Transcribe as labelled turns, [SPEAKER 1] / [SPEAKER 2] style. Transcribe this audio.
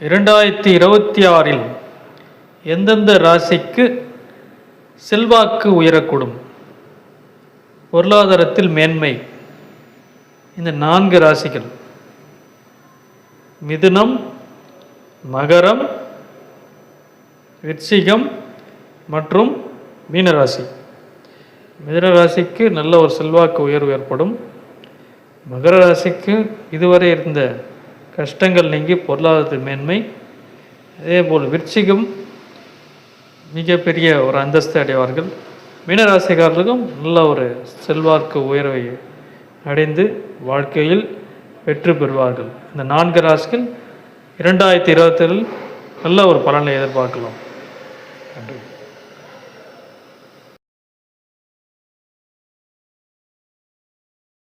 [SPEAKER 1] இரண்டாயிரத்தி இருபத்தி ஆறில் எந்தெந்த ராசிக்கு செல்வாக்கு உயரக்கூடும்? பொருளாதாரத்தில் மேன்மை. இந்த நான்கு ராசிகள். மிதுனம் மகரம் விருச்சிகம் மற்றும் மீனராசி. மிதுன ராசிக்கு நல்ல ஒரு செல்வாக்கு உயர்வு ஏற்படும். மகர ராசிக்கு இதுவரை இருந்த கஷ்டங்கள் நீங்கி பொருளாதாரத்து மேன்மை. அதேபோல் விருச்சிகம் மிகப்பெரிய ஒரு அந்தஸ்து அடைவார்கள். மீனராசிக்காரர்களுக்கும் நல்ல ஒரு செல்வாக்கு உயர்வை அடைந்து வாழ்க்கையில் வெற்றி பெறுவார்கள். இந்த நான்கு ராசிகள் இரண்டாயிரத்தி இருபத்தேழில் நல்ல ஒரு பலனை எதிர்பார்க்கலாம். நன்றி.